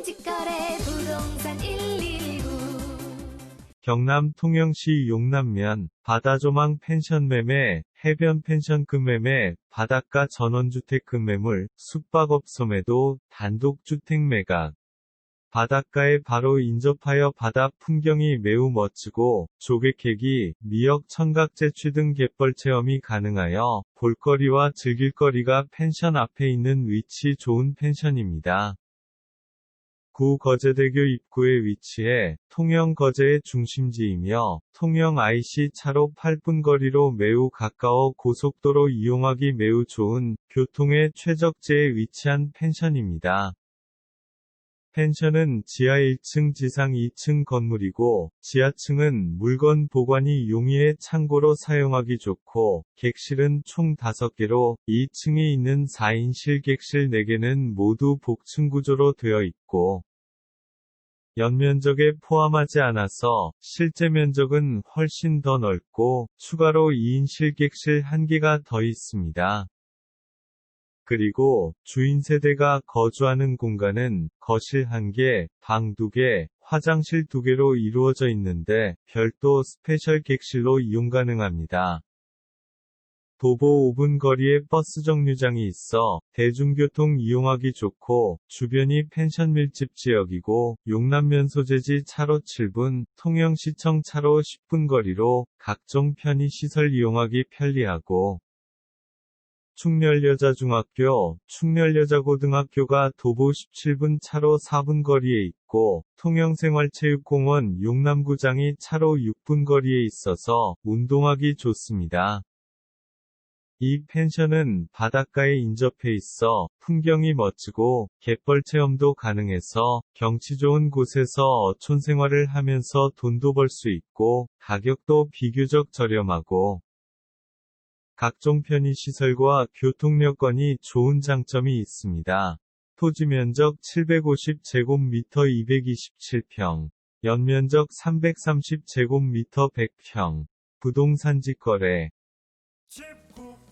부동산 직거래 부동산 119 경남 통영시 용남면 바다조망 펜션 매매, 해변 펜션 금 매매, 바닷가 전원주택 금 매물, 숙박업소 매도, 단독주택 매각. 바닷가에 바로 인접하여 바다 풍경이 매우 멋지고 조개캐기, 미역 청각 제취 등 갯벌 체험이 가능하여 볼거리와 즐길거리가 펜션 앞에 있는 위치 좋은 펜션입니다. 구 거제대교 입구에 위치해 통영 거제의 중심지이며 통영 IC 차로 8분 거리로 매우 가까워 고속도로 이용하기 매우 좋은 교통의 최적지에 위치한 펜션입니다. 펜션은 지하 1층 지상 2층 건물이고 지하층은 물건 보관이 용이해 창고로 사용하기 좋고 객실은 총 5개로 2층에 있는 4인실 객실 4개는 모두 복층 구조로 되어 있고 연면적에 포함하지 않아서 실제 면적은 훨씬 더 넓고 추가로 2인실 객실 1개가 더 있습니다. 그리고 주인 세대가 거주하는 공간은 거실 1개, 방 2개, 화장실 2개로 이루어져 있는데 별도 스페셜 객실로 이용 가능합니다. 도보 5분 거리에 버스 정류장이 있어 대중교통 이용하기 좋고 주변이 펜션 밀집 지역이고 용남면 소재지 차로 7분, 통영시청 차로 10분 거리로 각종 편의시설 이용하기 편리하고 충렬여자중학교, 충렬여자고등학교가 도보 17분 차로 4분 거리에 있고, 통영생활체육공원 용남구장이 차로 6분 거리에 있어서 운동하기 좋습니다. 이 펜션은 바닷가에 인접해 있어 풍경이 멋지고 갯벌 체험도 가능해서 경치 좋은 곳에서 어촌 생활을 하면서 돈도 벌 수 있고 가격도 비교적 저렴하고 각종 편의시설과 교통 여건이 좋은 장점이 있습니다. 토지 면적 750제곱미터 227평, 연면적 330제곱미터 100평, 부동산 직거래,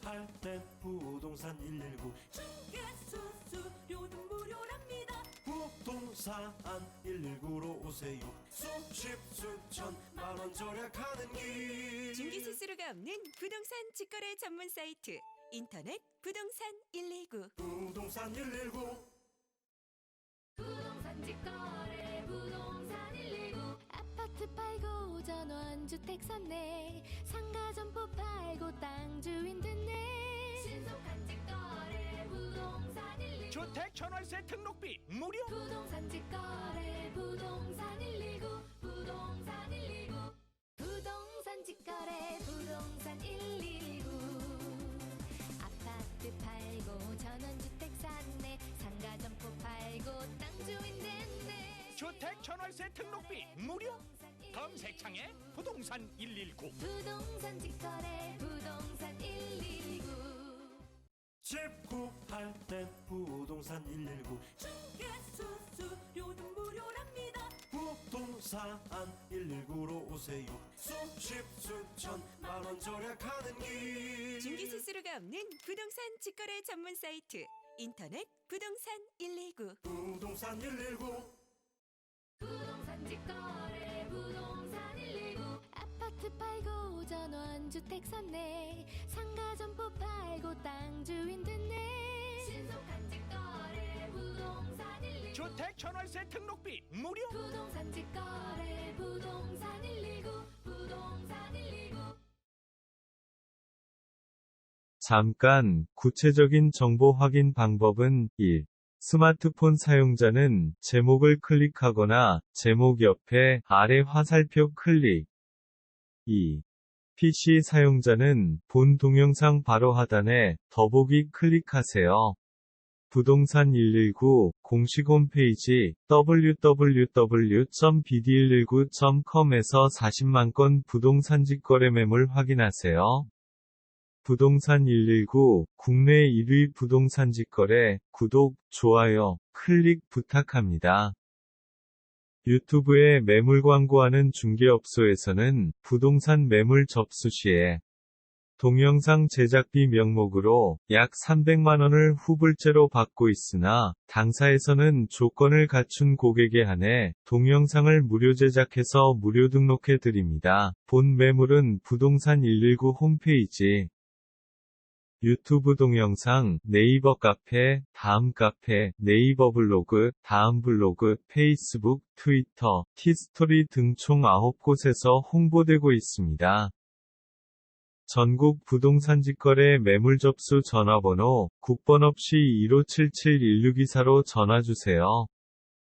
할때 부동산 119 중개수수료도 무료랍니다. 부동산 119로 오세요. 수십 수천 만원 절약하는 길. 중개 수수료가 없는 부동산 직거래 전문 사이트. 인터넷 부동산 119 부동산 119 전원주택 샀네. 상가 점포 팔고 땅 주인 됐네. 신속한 직거래 부동산 119 주택 전월세 등록비 무료. 부동산 직거래 부동산 119 부동산 119 부동산 직거래 부동산 119 아파트 팔고 전원주택 샀네. 상가 점포 팔고 땅 주인 됐네. 주택 전월세 등록비 무료 검색창에 부동산 119 부동산 직거래 부동산 119 집 구할 때 부동산 119 중개수수료도 무료랍니다. 부동산 119로 오세요. 수십 수천 만원 절약하는 길. 중개 수수료가 없는 부동산 직거래 전문 사이트. 인터넷 부동산 119 부동산 119 주택 샀네 상가 점포 팔고 땅 주인 됐네 신속한 직거래 부동산 119 주택 전월세 등록비 무료 부동산 직거래 부동산 119 부동산 119 잠깐, 구체적인 정보 확인 방법은 1. 스마트폰 사용자는 제목을 클릭하거나 제목 옆에 아래 화살표 클릭. 2. PC 사용자는 본 동영상 바로 하단에 더보기 클릭하세요. 부동산 119 공식 홈페이지 www.bd119.com에서 40만 건 부동산 직거래 매물 확인하세요. 부동산 119 국내 1위 부동산 직거래 구독, 좋아요, 클릭 부탁합니다. 유튜브에 매물 광고하는 중개업소에서는 부동산 매물 접수 시에 동영상 제작비 명목으로 약 300만원을 후불제로 받고 있으나 당사에서는 조건을 갖춘 고객에 한해 동영상을 무료 제작해서 무료 등록해 드립니다. 본 매물은 부동산 119 홈페이지 유튜브 동영상, 네이버 카페, 다음 카페, 네이버 블로그, 다음 블로그, 페이스북, 트위터, 티스토리 등 총 9곳에서 홍보되고 있습니다. 전국 부동산 직거래 매물 접수 전화번호 국번 없이 1577-1624로 전화주세요.